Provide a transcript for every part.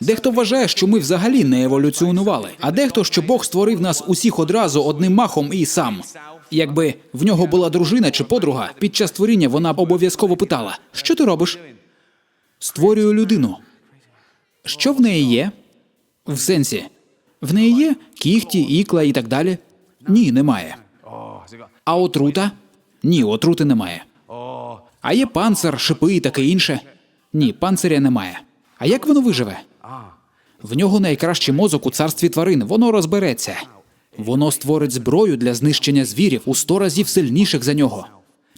Дехто вважає, що ми взагалі не еволюціонували, а дехто, що Бог створив нас усіх одразу одним махом і сам. Якби в нього була дружина чи подруга, під час творіння вона б обов'язково питала: що ти робиш? Створюю людину. Що в неї є? В сенсі, в неї є кіхті, ікла і так далі? Ні, немає. А отрута? Ні, отрути немає. А є панцир, шипи і таке інше? Ні, панциря немає. А як воно виживе? В нього найкращий мозок у царстві тварин, воно розбереться. Воно створить зброю для знищення звірів у сто разів сильніших за нього.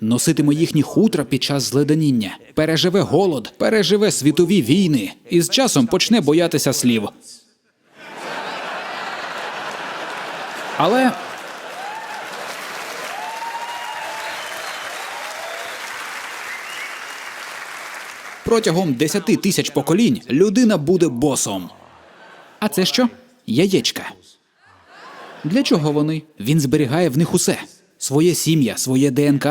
Носитиме їхні хутра під час зледеніння, переживе голод, переживе світові війни і з часом почне боятися слів. Але протягом 10 тисяч поколінь людина буде босом. А це що? Яєчка. Для чого вони? Він зберігає в них усе: своє сім'я, своє ДНК.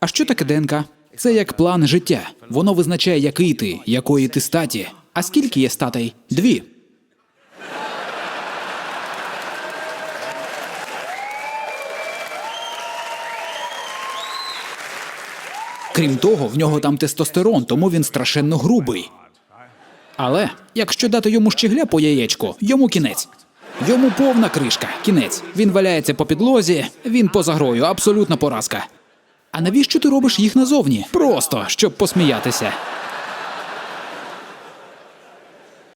А що таке ДНК? Це як план життя. Воно визначає, який ти, якої ти статі. А скільки є статей? Дві. Крім того, в нього там тестостерон, тому він страшенно грубий. Але якщо дати йому щегля по яєчку, йому кінець. Йому повна кришка, кінець. Він валяється по підлозі, він поза грою, абсолютна поразка. А навіщо ти робиш їх назовні? Просто щоб посміятися.